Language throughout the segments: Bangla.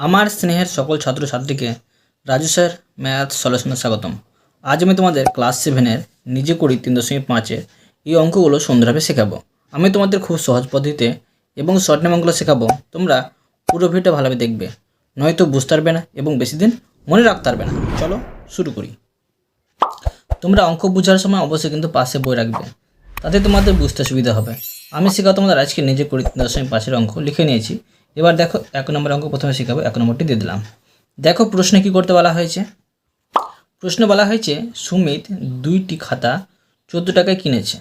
আমার স্নেহের সকল ছাত্রছাত্রীকে রাজু স্যার ম্যাথ সলিউশনে স্বাগতম। আজ আমি তোমাদের ক্লাস সেভেনের নিজে করি তিন দশমিক পাঁচের এই অঙ্কগুলো সুন্দরভাবে শেখাবো। আমি তোমাদের খুব সহজ পদ্ধতিতে এবং শর্ট নেম অঙ্কগুলো শেখাবো। তোমরা পুরো ভিডিওটা ভালোভাবে দেখবে, নয়তো বুঝতে পারবে না এবং বেশি দিন মনে রাখতে পারবে না। চলো শুরু করি। তোমরা অঙ্ক বোঝার সময় অবশ্যই কিন্তু পাশে বই রাখবে, তাতে তোমাদের বুঝতে সুবিধা হবে। আমি শেখাবো তোমাদের আজকে নিজে করি তিন দশমিক পাঁচের অঙ্ক লিখে নিয়েছি। এবার দেখো, এক নম্বর অঙ্ক প্রথমে শেখাবো, এক নম্বরটি দিয়ে দিলাম। দেখো, প্রশ্নে কি করতে বলা হয়েছে? প্রশ্ন বলা হয়েছে, সুমিত দুইটি খাতা চোদ্দ টাকায় কিনেছে।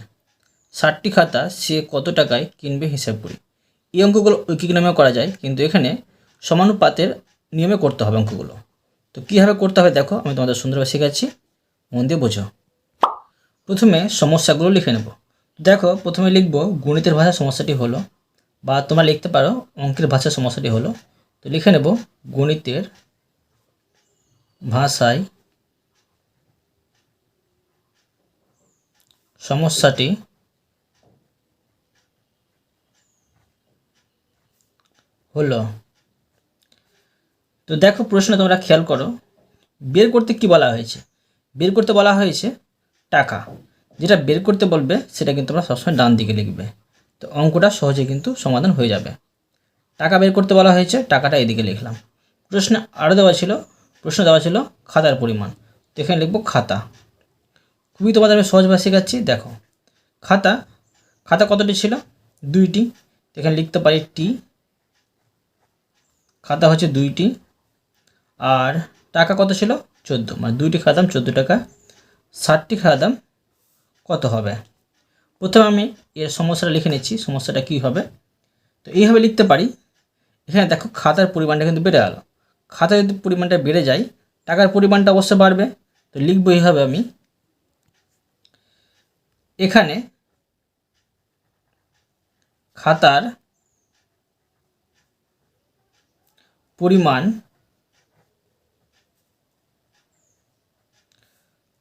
ষাটটি খাতা সে কত টাকায় কিনবে হিসাব করি। এই অঙ্কগুলো ঐকিক নামেও করা যায়, কিন্তু এখানে সমানুপাতের নিয়মে করতে হবে অঙ্কগুলো। তো কীভাবে করতে হবে দেখো, আমি তোমাদের সুন্দরভাবে শেখাচ্ছি। মন দিয়ে বোঝো। প্রথমে সমস্যাগুলো লিখে নেব। দেখো, প্রথমে লিখব, গণিতের ভাষা সমস্যাটি হলো বা তোমরা লিখতে পারো, অঙ্কের ভাষার সমস্যাটি হলো, তো লিখে নেব গণিতের ভাষায় সমস্যাটি হলো, তো দেখো প্রশ্ন তোমরা খেয়াল করো, বের করতে কি বলা হয়েছে? বের করতে বলা হয়েছে টাকা। যেটা বের করতে বলবে, সেটা কিন্তু তোমরা সবসময় ডান দিকে লিখবে। তো অঙ্কটা সহজে কিন্তু সমাধান হয়ে যাবে। টাকা বের করতে বলা হয়েছে, টাকাটা এদিকে লিখলাম। প্রশ্ন আরও দেওয়া ছিল, প্রশ্ন দেওয়া ছিল খাতার পরিমাণ। তো এখানে লিখব খাতা। খুবই তোমাদের আমি সহজভাবে শেখাচ্ছি, দেখো। খাতা খাতা কতটি ছিল? দুইটি। এখানে লিখতে পারি টি। খাতা হচ্ছে দুইটি। আর টাকা কত ছিল? চোদ্দ। মানে দুইটি খাতাম, চোদ্দ টাকা। ষাটটি খাতাম, কত হবে? প্রথমে আমি এর সমস্যাটা লিখে নিচ্ছি, সমস্যাটা কী হবে? তো এইভাবে লিখতে পারি, এখানে দেখো খাতার পরিমাণটা কিন্তু বেড়ে গেল। খাতার যদি পরিমাণটা বেড়ে যায়, টাকার পরিমাণটা অবশ্যই বাড়বে। তো লিখব এইভাবে আমি, এখানে খাতার পরিমাণ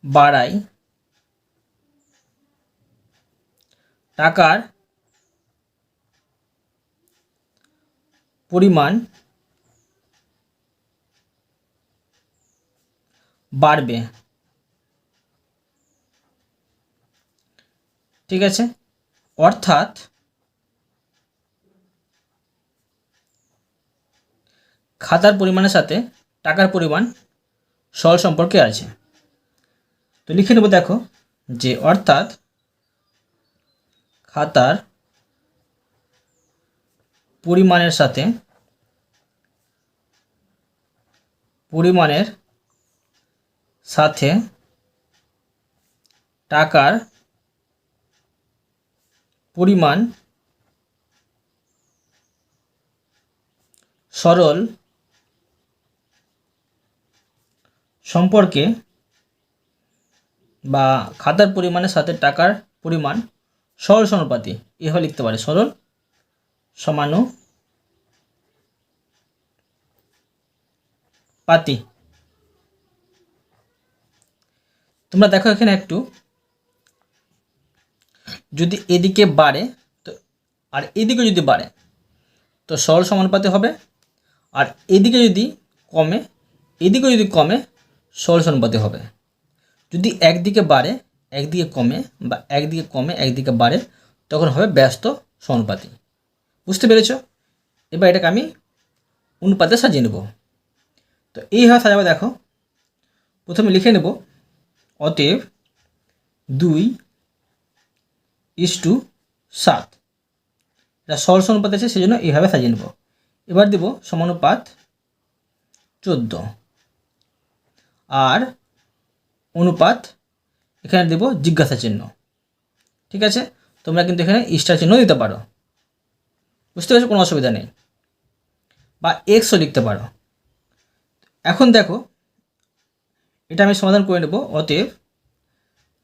বাড়াই টাকার পরিমাণ বাড়বে। ঠিক আছে? অর্থাৎ খাতার পরিমাণের সাথে টাকার পরিমাণ সরল সম্পর্কে আছে। তো লিখে নেব দেখো যে অর্থাৎ খাতার পরিমাণের সাথে পরিমাণের সাথে টাকার পরিমাণ সরল সম্পর্কে বা খাতার পরিমাণের সাথে টাকার পরিমাণ সরল সমানুপাতি। এভাবে লিখতে পারে সরল সমানু পাতি। তোমরা দেখো এখানে একটু। যদি এদিকে বাড়ে, তো আর এদিকে যদি বাড়ে, তো সরল সমানুপাতে হবে। আর এদিকে যদি কমে, এদিকে যদি কমে, সরল সমানুপাতে হবে। যদি একদিকে বাড়ে একদিকে কমে বা একদিকে কমে একদিকে বাড়ে, তখন হবে ব্যস্ত সমানুপাতি বুঝতে পেরেছ? এবার এটাকে আমি অনুপাতে সাজিয়ে নেব। তো এইভাবে সাজাবো দেখো। প্রথমে লিখে নেব, অতএব দুই ইস টু সাত। এটা সরল সমানুপাত আছে সেই জন্য এইভাবে সাজিয়ে নেব। এবার দেব সমানুপাত চোদ্দ। আর অনুপাত এখানে দেব জিজ্ঞাসা চিহ্ন। ঠিক আছে? তোমরা কিন্তু এখানে স্টার চিহ্ন দিতে পারো। বুঝতে পারছ? কোনো অসুবিধা নেই। বা এক্সও লিখতে পারো। এখন দেখো, এটা আমি সমাধান করে নেব, অতএব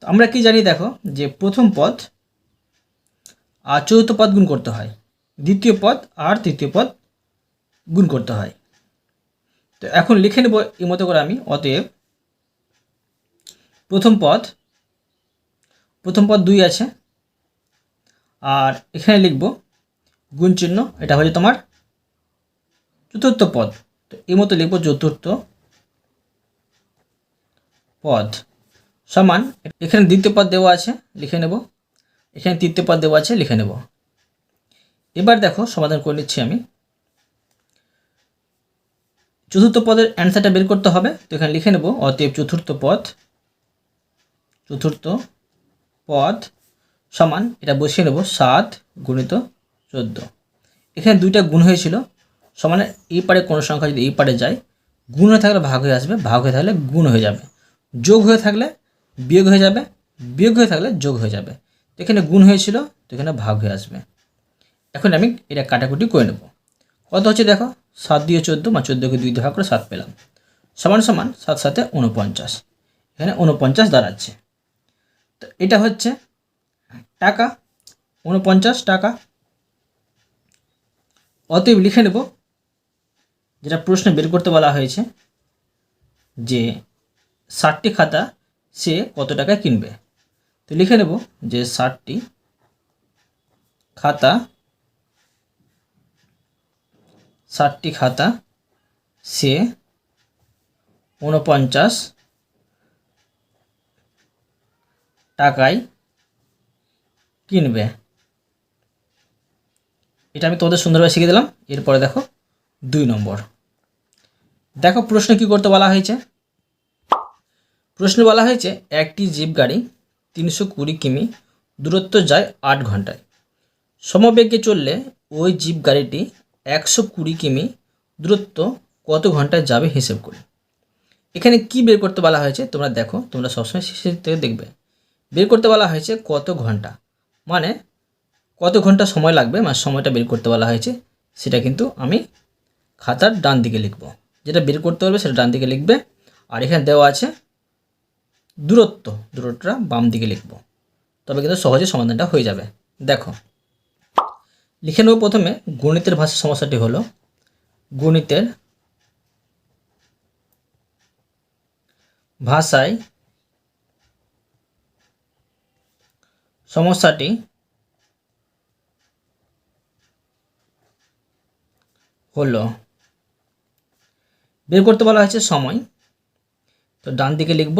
আমরা কি জানি দেখো, যে প্রথম পদ আর চতুর্থ পদ গুণ করতে হয়। দ্বিতীয় পদ আর তৃতীয় পদ গুণ করতে হয়। তো এখন লিখে নেব এই মতো করে আমি, অতএব প্রথম পদ প্রথম পদ দুই আছে। আর এখানে লিখব, গুণ চিহ্ন, এটা হচ্ছে তোমার চতুর্থ পদ। তো এই মতো লিখব চতুর্থ পদ সমান, এখানে দ্বিতীয় পদ দেওয়া আছে, লিখে নেব। এখানে তৃতীয় পদ দেওয়া আছে, লিখে নেব। এবার দেখো, সমাধান করে নিচ্ছি আমি। চতুর্থ পদের অ্যান্সারটা বের করতে হবে। তো এখানে লিখে নেব, অতএব চতুর্থ পদ, চতুর্থ পদ সমান, এটা বসিয়ে নেব সাত গুণিত চোদ্দ। এখানে দুইটা গুণ হয়েছিল, সমানে এই পারে কোনো সংখ্যা যদি এই পারে যায়, গুণ হয়ে থাকলে ভাগ হয়ে আসবে, ভাগ হয়ে থাকলে গুণ হয়ে যাবে। যোগ হয়ে থাকলে বিয়োগ হয়ে যাবে, বিয়োগ হয়ে থাকলে যোগ হয়ে যাবে। তো এখানে গুণ হয়েছিল, তো এখানে ভাগ হয়ে আসবে। এখন আমি এটা কাটাকুটি করে নেব। কত হচ্ছে দেখো? সাত দিয়ে চোদ্দ বা চোদ্দোকে দুই দিয়ে করে সাত পেলাম। সমান সমান সাত সাথে উনপঞ্চাশ এখানে উনপঞ্চাশ দাঁড়াচ্ছে। এটা হচ্ছে টাকা, উনপঞ্চাশ টাকা। অতএব লিখে নেব, যেটা প্রশ্নে বের করতে বলা হয়েছে, যে ষাটটি খাতা সে কত টাকায় কিনবে? তো লিখে নেব যে ষাটটি খাতা ষাটটি খাতা সে উনপঞ্চাশ টাকায় কিনবে। এটা আমি তোমাদের সুন্দরভাবে শিখে দিলাম। এরপরে দেখো দুই নম্বর। দেখো প্রশ্ন কি করতে বলা হয়েছে? প্রশ্ন বলা হয়েছে, একটি জিপ গাড়ি তিনশো কুড়ি কিমি দূরত্ব যায় আট ঘন্টায়। সমবেগে চললে ওই জিপ গাড়িটি একশো কুড়ি কিমি দূরত্ব কত ঘন্টায় যাবে হিসেব করে। এখানে কি বের করতে বলা হয়েছে তোমরা দেখো, তোমরা সবসময় শেষের থেকে দেখবে। বের করতে বলা হয়েছে কত ঘণ্টা। মানে কত ঘণ্টা সময় লাগবে মানে সময়টা বের করতে বলা হয়েছে, সেটা কিন্তু আমি খাতার ডান দিকে লিখব। যেটা বের করতে পারবে সেটা ডান দিকে লিখবে। আর এখানে দেওয়া আছে দূরত্ব, দূরত্বটা বাম দিকে লিখব। তবে কিন্তু সহজে সমাধানটা হয়ে যাবে। দেখো, লিখে নেব প্রথমে গণিতের ভাষা সমস্যাটি হলো, গণিতের ভাষায় সমস্যাটি হলো, বের করতে বলা হয়েছে সময়। তো ডান দিকে লিখব,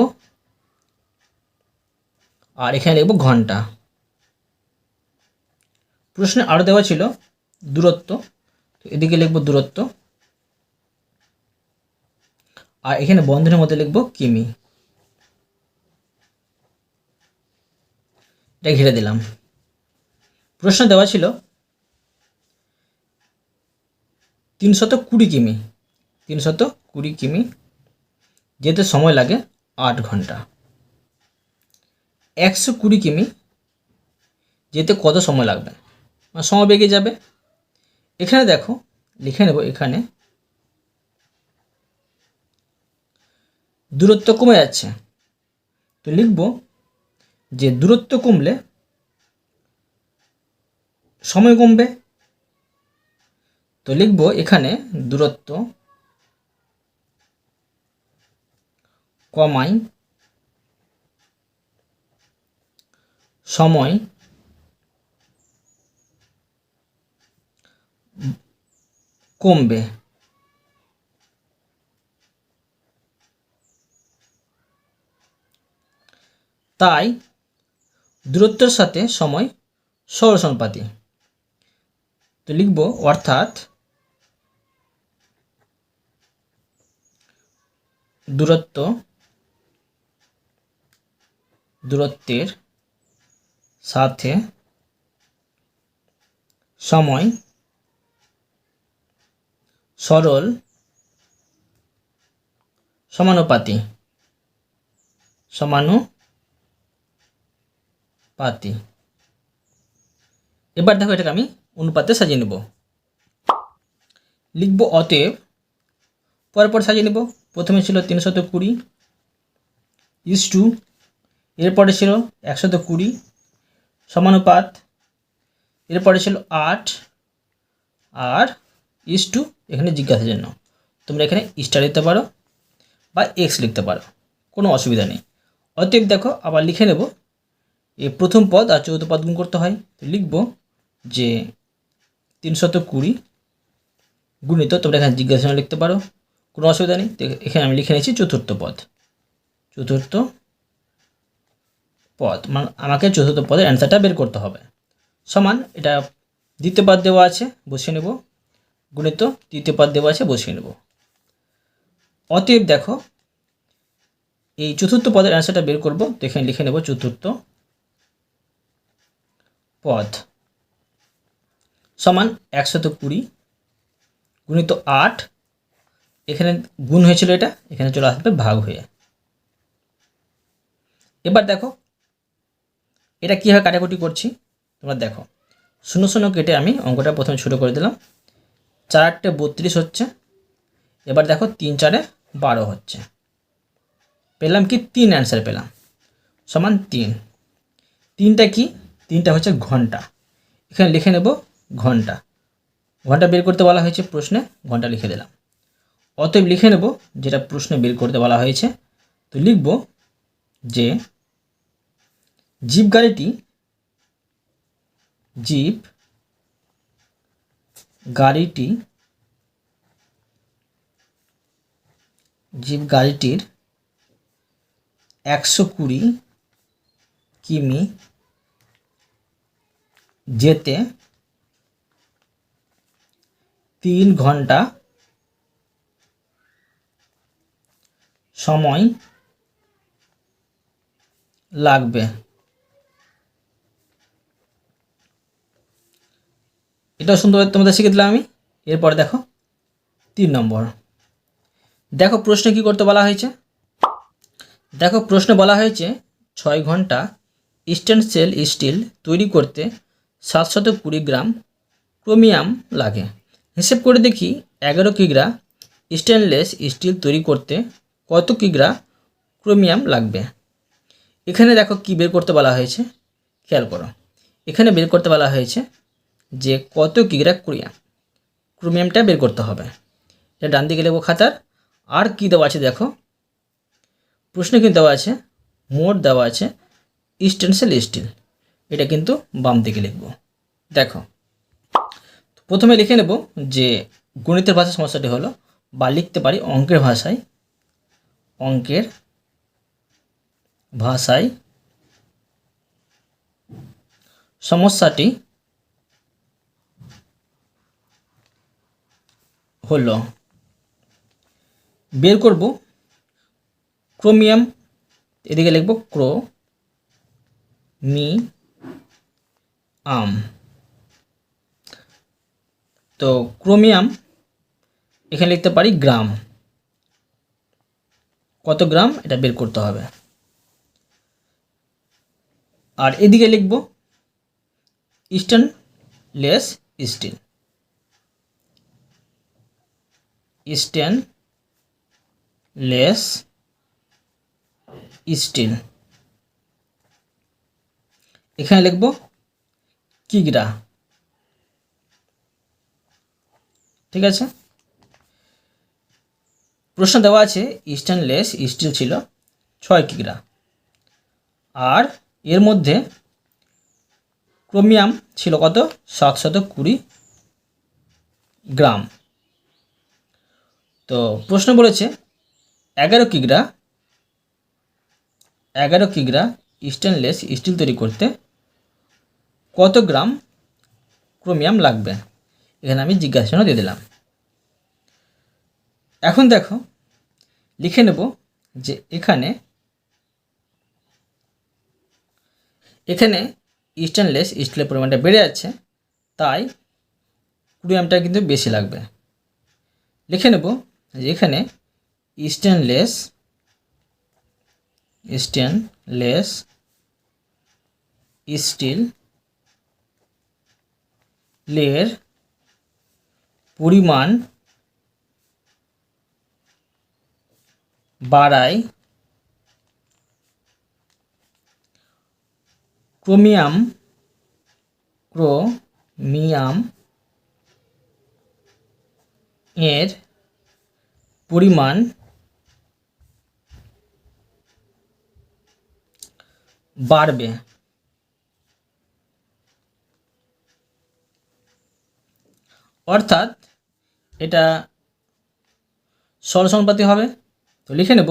আর এখানে লিখব ঘণ্টা। প্রশ্নে আরও দেওয়া ছিল দূরত্ব, তো এদিকে লিখব দূরত্ব। আর এখানে বন্ধনের মধ্যে লিখব কিমি। এটা ঘিরে দিলাম। প্রশ্ন দেওয়া ছিল, তিনশত কুড়ি কিমি, তিনশত কুড়ি কিমি, যেতে সময় লাগে আট ঘণ্টা। একশো কুড়ি কিমি, যেতে কত সময় লাগবে? মানে সময় বেগে যাবে। এখানে দেখো, লিখে নেব এখানে, দূরত্ব কমে যাচ্ছে। তো লিখব যে দূরত্ব কমলে সময় কমবে। তো লিখব এখানে দূরত্ব কমাই সময় কমবে। তাই দূরত্বের সাথে সময় সরসনুপাতি তো লিখব অর্থাৎ দূরত্ব দূরত্বের সাথে সময় সরল সমানুপাতি সমানুপাতি এবার দেখো এটাকে আমি অনুপাতে সাজিয়ে নেব। লিখব অতএব পর পর সাজিয়ে নেব। প্রথমে ছিল তিনশত কুড়ি ইস টু এরপরে ছিল একশত কুড়ি, সমানুপাত, এরপরে ছিল আট, আর ইস টু এখানে জিজ্ঞাসার জন্য। তোমরা এখানে স্টার লিখতে পারো বা এক্স লিখতে পারো, কোনো অসুবিধা নেই। অতএব দেখো আবার লিখে নেব এই প্রথম পদ আর চৌদ্দ পদ গুণ করতে হয়। লিখব যে তিনশত কুড়ি গুণিত, তোমরা এখানে জিজ্ঞাসা লিখতে পারো, কোনো অসুবিধা নেই। এখানে আমি লিখে নিয়েছি চতুর্থ পদ। চতুর্থ পদ মানে আমাকে চতুর্থ পদের অ্যান্সারটা বের করতে হবে। সমান, এটা দ্বিতীয় পদ দেওয়া আছে, বসিয়ে নেব। গুণিত, তৃতীয় পদ দেওয়া আছে, বসিয়ে নেব। অতএব দেখো, এই চতুর্থ পদের অ্যান্সারটা বের করব, তো এখানে লিখে নেব চতুর্থ পদ সমান একশত কুড়ি গুণিত আট। এখানে গুণ হয়েছিল এটা, এখানে চলে আসবে ভাগ হয়ে। এবার দেখো, এটা কীভাবে কাটাকুটি করছি? তোমরা দেখো, শূন্য শূন্য কেটে আমি অঙ্কটা প্রথমে ছোটো করে দিলাম। চার আটটে বত্রিশ হচ্ছে, এবার দেখো তিন চারে বারো হচ্ছে। পেলাম কি? তিন অ্যান্সার পেলাম। সমান তিন। তিনটা কি? তিনটা হচ্ছে ঘণ্টা। এখানে লিখে নেব ঘণ্টা। ঘণ্টা বের করতে বলা হয়েছে প্রশ্নে, ঘণ্টা লিখে দিলাম। অতএব লিখে নেব যেটা প্রশ্নে বের করতে বলা হয়েছে। তো লিখব যে জিপ গাড়িটি জিপ গাড়িটি জিপ গাড়িটির একশো কুড়ি কিমি যেতে তিন ঘণ্টা সময় লাগবে। এটাও সুন্দরভাবে তোমাদের শিখে দিলাম আমি। এরপরে দেখো, তিন নম্বর। দেখো প্রশ্নে কি করতে বলা হয়েছে? দেখো প্রশ্নে বলা হয়েছে, ছয় ঘণ্টা স্টেনসেল সেল স্টিল তৈরি করতে সাতশত কুড়ি গ্রাম ক্রোমিয়াম লাগে। হিসেব করে দেখি এগারো কিগ্রা স্টেনলেস স্টিল তৈরি করতে কত কিগ্রা ক্রোমিয়াম লাগবে। এখানে দেখো কি বের করতে বলা হয়েছে, খেয়াল করো। এখানে বের করতে বলা হয়েছে যে কত কিগ্রা ক্রোমিয়াম, ক্রোমিয়ামটা বের করতে হবে। এটা ডান দিকে লেবো খাতার। আর কি দেওয়া আছে দেখো, প্রশ্নে কিন্তু দেওয়া আছে, মোট দেওয়া আছে স্টেনসেল স্টিল। এটা কিন্তু বাম দিকে লিখব। দেখো, প্রথমে লিখে নেব যে গণিতের ভাষা সমস্যাটি হলো, বা লিখতে পারি অঙ্কের ভাষায় অঙ্কের ভাষায় সমস্যাটি হল, বের করব ক্রোমিয়াম, এদিকে লিখব ক্রো মি আম। তো ক্রোমিয়াম, এখানে লিখতে পারি গ্রাম। কত গ্রাম? এটা বের করতে হবে। আর এদিকে লিখব stainless steel stainless steel এখানে লিখব কিগ্রা? ঠিক আছে? প্রশ্ন দেওয়া আছে স্টেনলেস স্টিল ছিল, ছয় কিগ্রা। আর এর মধ্যে ক্রোমিয়াম ছিল কত? সাতশত কুড়ি গ্রাম। তো প্রশ্ন বলেছে, এগারো কিগ্রা এগারো কিগ্রা স্টেনলেস স্টিল তৈরি করতে কত গ্রাম ক্রোমিয়াম লাগবে? এখানে আমি জিজ্ঞাসা দিয়ে দিলাম। এখন দেখো, লিখে নেব যে এখানে এখানে স্টেনলেস স্টিলের পরিমাণটা বেড়ে যাচ্ছে, তাই ক্রোমিয়ামটা কিন্তু বেশি লাগবে। লিখে নেব যে এখানে স্টেনলেস স্টেনলেস স্টিল লের পরিমাণ বাড়ায় ক্রোমিয়াম ক্রোমিয়াম এর পরিমাণ বাড়বে। অর্থাৎ এটা সরল হবে। তো লিখে নেব।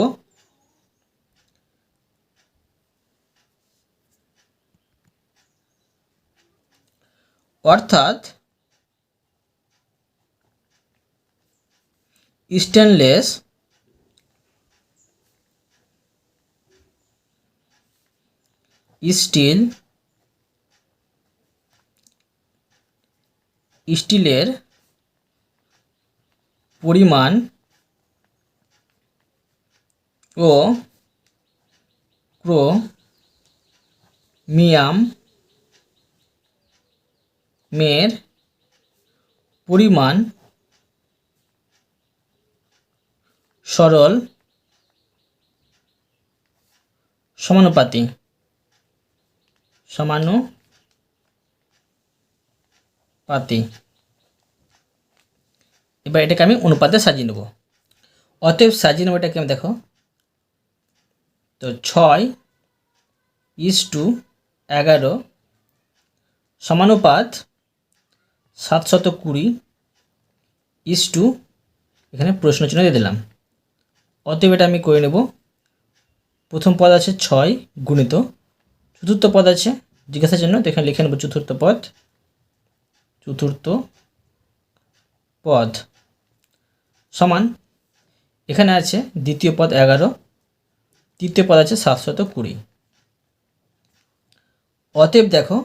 অর্থাৎ স্টেনলেস স্টিল স্টিলের পরিমাণ ও ক্রোমিয়াম মের পরিমাণ সরল সমানুপাতি সমানুপাতি এবার এটাকে আমি অনুপাতে সাজিয়ে নেব। অতএব সাজিয়ে নেব এটাকে আমি দেখো। তো ছয় ইস টু এগারো সমানুপাত সাতশত কুড়ি ইস টু এখানে প্রশ্ন চিহ্ন দিয়ে দিলাম। অতএব এটা আমি করে নেব। প্রথম পদ আছে ছয় গুণিত। চতুর্থ পদ আছে জিজ্ঞাসার জন্য। তো এখানে লিখে নেব চতুর্থ পদ। চতুর্থ পদ সমান, এখানে আছে দ্বিতীয় পদ এগারো, তৃতীয় পদ আছে সাতশত কুড়ি। অতএব দেখো,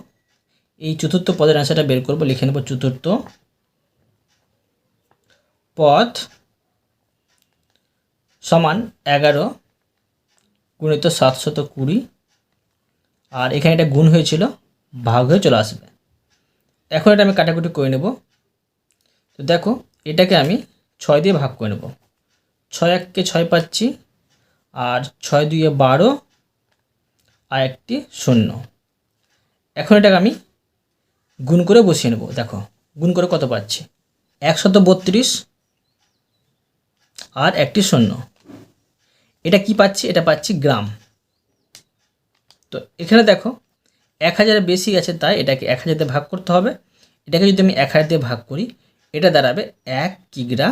এই চতুর্থ পদের অ্যান্সারটা বের করব, লিখে নেব চতুর্থ পদ সমান এগারো গুণিত সাতশত কুড়ি, আর এখানে এটা গুণ হয়েছিল, ভাগ হয়ে চলে আসবে। এখন এটা আমি কাটাকুটি করে নেব। তো দেখো, এটাকে আমি ছয় দিয়ে ভাগ করে নেব। ছয় এককে ছয় পাচ্ছি, আর ছয় দুইয়ে বারো, আর একটি শূন্য। এখন এটাকে আমি গুণ করে বসিয়ে নেব। দেখো, গুণ করে কত পাচ্ছি? একশত বত্রিশ, আর একটি শূন্য। এটা কি পাচ্ছি? এটা পাচ্ছি গ্রাম। তো এখানে দেখো, এক হাজারের বেশি আছে তাই এটাকে এক হাজারতে ভাগ করতে হবে। এটাকে যদি আমি এক হাজার দিয়ে ভাগ করি, এটা দাঁড়াবে এক কিগ্রা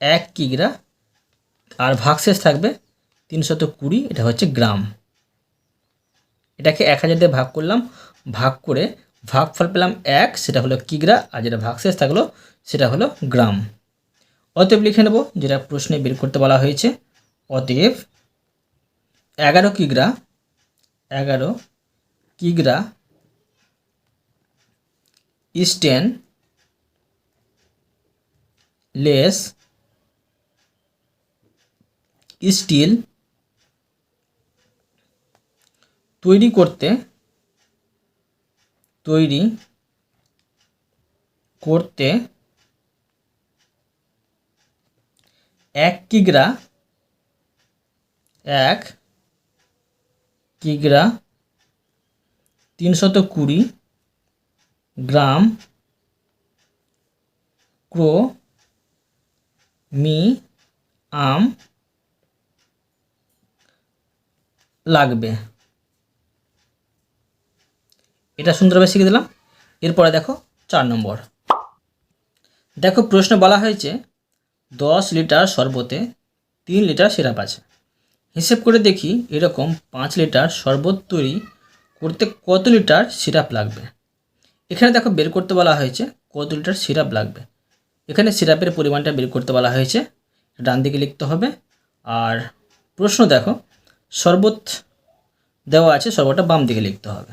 এক কিগ্রা, আর ভাগশেষ থাকবে তিনশত কুড়ি, এটা হচ্ছে গ্রাম। এটাকে এক হাজার দিয়ে ভাগ করলাম, ভাগ করে ভাগফল পেলাম এক, সেটা হলো কিগ্রা, আর যেটা ভাগশেষ থাকল, সেটা হলো গ্রাম। অতএব লিখে নেব, যেটা প্রশ্নে বের করতে বলা হয়েছে, অতএব এগারো কিগ্রা এগারো কিগ্রা স্টেন লেস স্টিল তৈরি করতে তৈরি করতে এক কিগ্রা এক কিগ্রা তিনশত কুড়ি গ্রাম ক্রো মি আম লাগবে। এটা সুন্দরভাবে শিখে দিলাম। এরপরে দেখো চার নম্বর। দেখো প্রশ্ন বলা হয়েছে, দশ লিটার শরবতে তিন লিটার সিরাপ আছে। হিসেব করে দেখি এরকম পাঁচ লিটার শরবত তৈরি করতে কত লিটার সিরাপ লাগবে? এখানে দেখো বের করতে বলা হয়েছে কত লিটার সিরাপ লাগবে। এখানে সিরাপের পরিমাণটা বের করতে বলা হয়েছে। ডান দিকে লিখতে হবে। আর প্রশ্ন দেখো, শরবত দেওয়া আছে, শরবতটা বাম দিকে লিখতে হবে।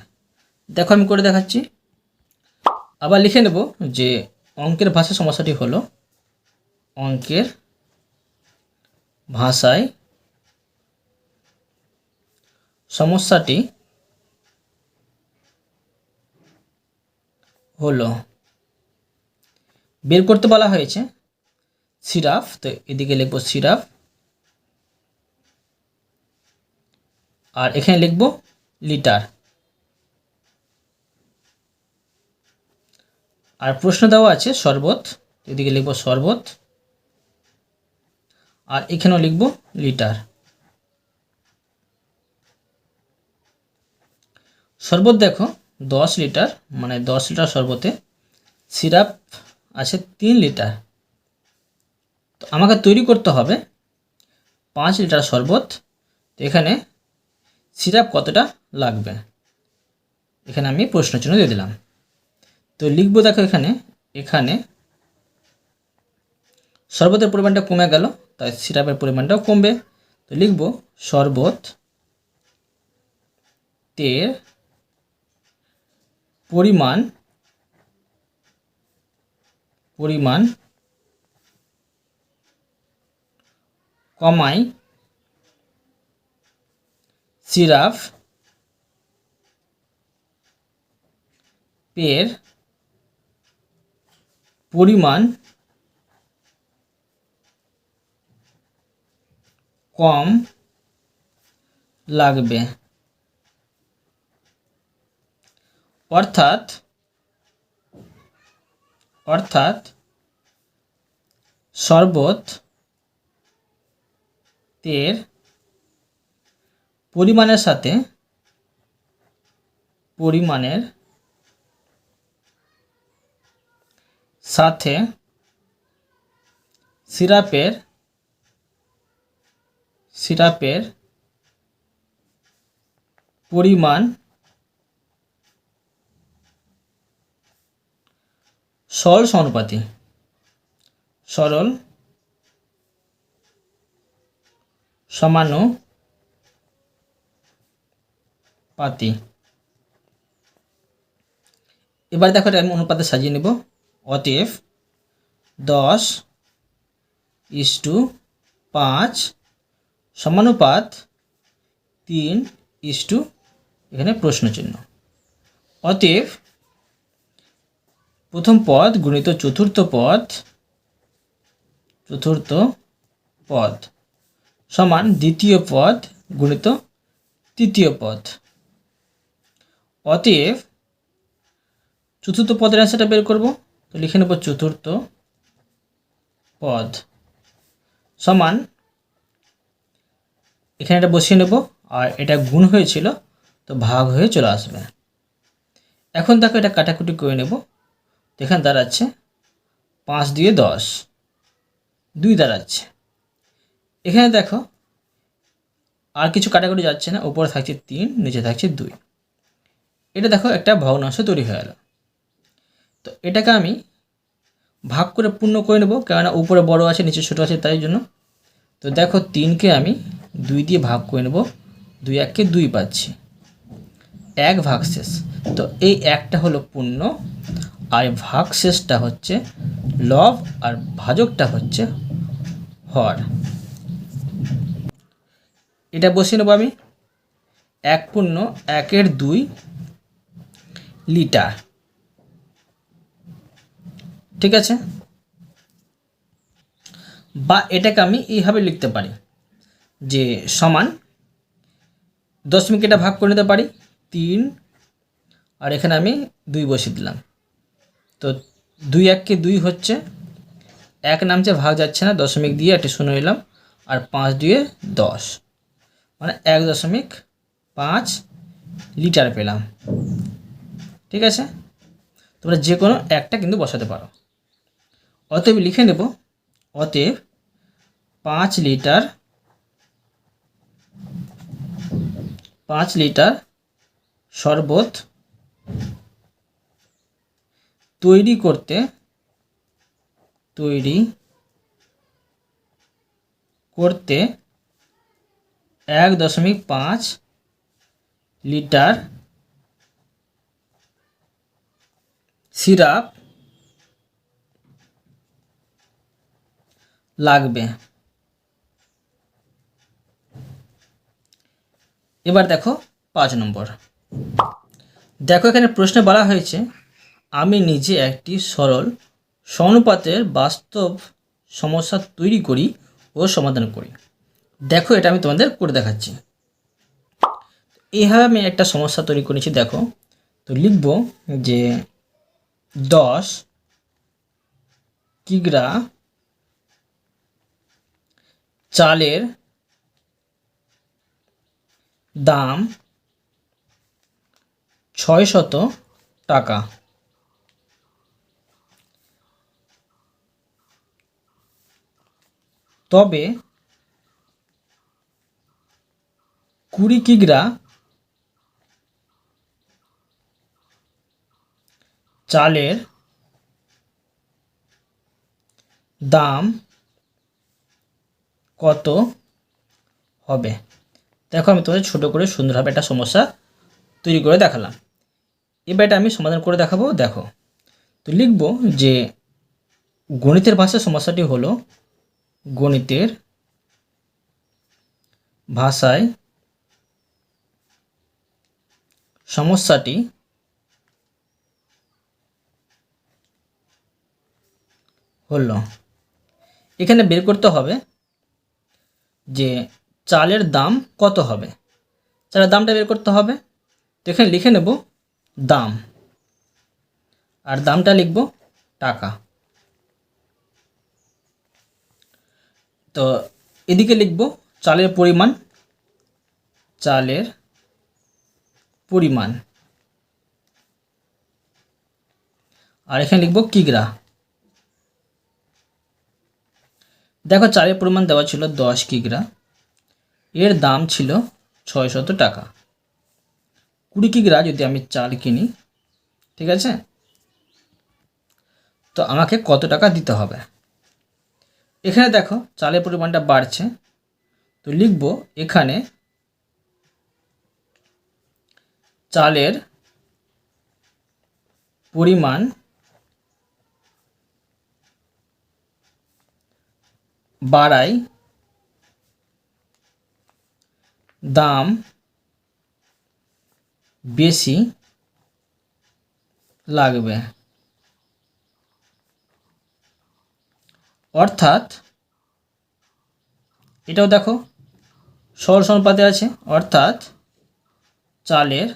দেখো আমি করে দেখাচ্ছি। আবার লিখে নেব যে অঙ্কের ভাষা সমস্যাটি হলো, অঙ্কের ভাষায় সমস্যাটি হলো। বের করতে বলা হয়েছে সিরাফ, তো এদিকে লিখব সিরাফ। আর এখানে লিখব লিটার। আর প্রশ্ন দেওয়া আছে শরবত, এদিকে লিখব শরবত। আর এখানেও লিখব লিটার। শরবত দেখো দশ লিটার মানে দশ লিটার শরবতে সিরাপ আছে তিন লিটার। তো আমাকে তৈরি করতে হবে পাঁচ লিটার শরবত। এখানে সিরাপ কতটা লাগবে? এখানে আমি প্রশ্ন চিহ্ন দিয়ে দিলাম। তো লিখব দেখো এখানে এখানে শরবতের পরিমাণটা কমে গেল, তাই সিরাপের পরিমাণটাও কমবে। তো লিখব শরবত তের পরিমাণ পরিমাণ কমাই সিরাপ পের পরিমাণ কম লাগবে। অর্থাৎ অর্থাৎ শরবত তের পরিমাণের সাথে পরিমাণের সাথে সিরাপের সিরাপের পরিমাণ সরল সমানুপাতি। সরল সমানুপাতি। এবার দেখো আমি অনুপাতে সাজিয়ে নেব। অতএব দশ ইস টু পাঁচ সমানুপাত তিন ইস টু এখানে প্রশ্নচিহ্ন। অতএব প্রথম পদ গুণিত চতুর্থ পদ চতুর্থ পদ সমান দ্বিতীয় পদ গুণিত তৃতীয় পদ। অতএব চতুর্থ পদের অ্যান্সারটা বের করব, তো লিখে নেব চতুর্থ পদ সমান, এখানে এটা বসিয়ে নেব, আর এটা গুণ হয়েছিল, তো ভাগ হয়ে চলে আসবে। এখন দেখো এটা কাটাকুটি করে নেব। এখানে দাঁড়াচ্ছে পাঁচ দিয়ে দশ, দুই দাঁড়াচ্ছে। এখানে দেখো, আর কিছু কাটাকুটি যাচ্ছে না, উপরে থাকছে তিন, নিচে থাকছে দুই। এটা দেখো একটা ভগ্নাংশ তৈরি হয়ে গেল। তো এটাকে আমি ভাগ করে পূর্ণ করে নেব, কেননা উপরে বড় আছে, নিচে ছোটো আছে, তাই জন্য। তো দেখো তিনকে আমি দুই দিয়ে ভাগ করে নেব, দুই এককে দুই পাচ্ছি। এক ভাগ শেষ তো এই একটা হলো পূর্ণ আর ভাগ শেষটা হচ্ছে লব আর ভাজকটা হচ্ছে হর। এটা বসিয়ে নেব আমি। এক পূর্ণ একের দুই লিটার। ঠিক আছে? বা এটাকে আমি এইভাবে লিখতে পারি যে সমান দশমিক এটা ভাগ করে নিতে পারি, তিন, আর এখানে আমি দুই বসিয়ে দিলাম। তো দুই এককে দুই হচ্ছে, এক নামছে, ভাগ যাচ্ছে না, দশমিক দিয়ে একটা শুনে নিলাম, আর পাঁচ দিয়ে দশ। মানে এক দশমিক পাঁচ লিটার পেলাম। ঠিক আছে? তোমরা যে কোনো একটা কিন্তু বসাতে পারো। অতএব লিখে নেব, অতএব পাঁচ লিটার পাঁচ লিটার শরবত তৈরি করতে তৈরি করতে এক দশমিক পাঁচ লিটার সিরাপ লাগবে। এবার দেখো পাঁচ নম্বর। দেখো এখানে প্রশ্নে বলা হয়েছে আমি নিজে একটি সরল সমানুপাতের বাস্তব সমস্যা তৈরি করি ও সমাধান করি। দেখো এটা আমি তোমাদের করে দেখাচ্ছি। এইভাবে আমি একটা সমস্যা তৈরি করেছি, দেখো। তো লিখব যে দশ কিগ্রা চালের দাম ছয় শত টাকা। তবে কুড়ি কিগ্রা চালের দাম কত হবে? দেখো, আমি তোমাদের ছোটো করে সুন্দরভাবে একটা সমস্যা তৈরি করে দেখালাম। এবার এটা আমি সমাধান করে দেখাবো, দেখো। তো লিখব যে গণিতের ভাষায় সমস্যাটি হলো গণিতের ভাষায় সমস্যাটি হলো, এখানে বের করতে হবে যে চালের দাম কত হবে। চালের দামটা বের করতে হবে। তো এখানে লিখে নেব দাম। আর দামটা লিখব টাকা। তো এদিকে লিখব, চালের পরিমাণ চালের পরিমাণ। আর এখানে লিখব কিগ্রা। দেখো চালের পরিমাণ দেওয়া ছিল দশ কিগ্রা। এর দাম ছিল ছয়শত টাকা। কুড়ি কিগ্রা যদি আমি চাল কিনি, ঠিক আছে? তো আমাকে কত টাকা দিতে হবে? এখানে দেখো চালের পরিমাণটা বাড়ছে। তো লিখব এখানে চালের পরিমাণ বাড়ায় দাম বেশি লাগবে। অর্থাৎ, এটাও দেখো, সরল সমানুপাতে আছে, অর্থাৎ চালের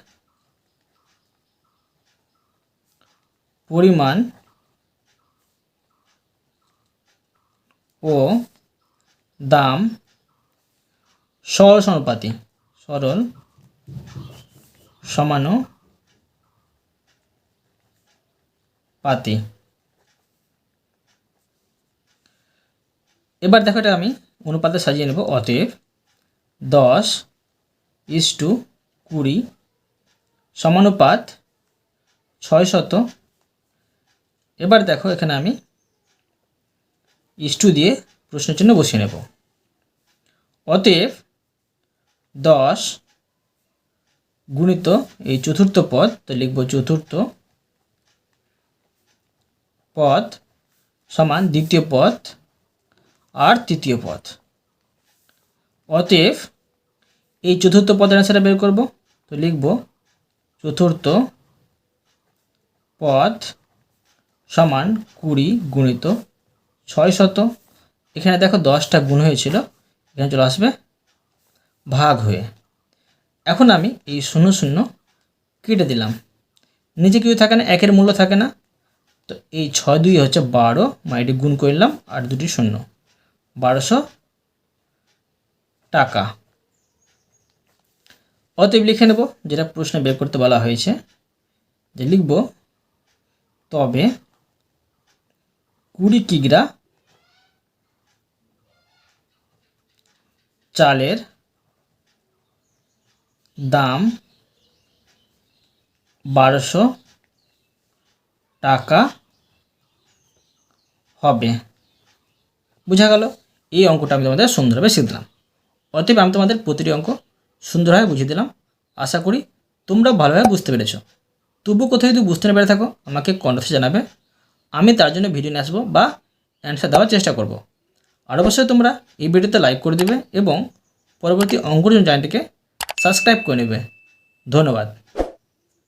পরিমাণ ও দাম সরল সমানুপাতি সরল সমানুপাতি। এবার দেখো এটা আমি অনুপাতে সাজিয়ে নেব অতএব দশ ইস টু কুড়ি সমানুপাত ছয় শত। এবার দেখো এখানে আমি ইস টু দিয়ে প্রশ্নের চিহ্ন বসিয়ে নেব। অতএব দশ গুণিত এই চতুর্থ পদ, তো লিখব চতুর্থ পদ সমান দ্বিতীয় পদ আর তৃতীয় পদ। অতএব এই চতুর্থ পদের অ্যান্সারটা বের করব। তো লিখব চতুর্থ পদ সমান কুড়ি গুণিত ছয় শত। এখানে দেখো দশটা গুণ হয়েছিল, এখানে চলে আসবে ভাগ হয়ে। এখন আমি এই শূন্য শূন্য কেটে দিলাম। নিচে কিছু থাকে না, একের মূল্য থাকে না। তো এই ছয় দুই হচ্ছে বারো মানে মাইটি গুণ করলাম, আর দুটি শূন্য। বারোশো টাকা। অতএব লিখে নেব যেটা প্রশ্নে বের করতে বলা হয়েছে। যে লিখব, তবে কুড়ি কিগ্রা চালের দাম বারোশো টাকা হবে। বোঝা গেল? এই অঙ্কটা আমি তোমাদের সুন্দরভাবে শিখে দিলাম। অতএব আমি তোমাদের প্রতিটি অঙ্ক সুন্দরভাবে বুঝিয়ে দিলাম। আশা করি তোমরা ভালোভাবে বুঝতে পেরেছ। তবু কোথাও যদি বুঝতে না পেরে থাকো, আমাকে কন্টাক্টে জানাবে। আমি তার জন্য ভিডিও নিয়ে আসব বা অ্যান্সার দেওয়ার চেষ্টা করব। আর অবশ্যই তোমরা এই ভিডিওতে লাইক করে দেবে এবং পরবর্তী অঙ্কর চ্যানেলটিকে সাবস্ক্রাইব করে নেবে। ধন্যবাদ।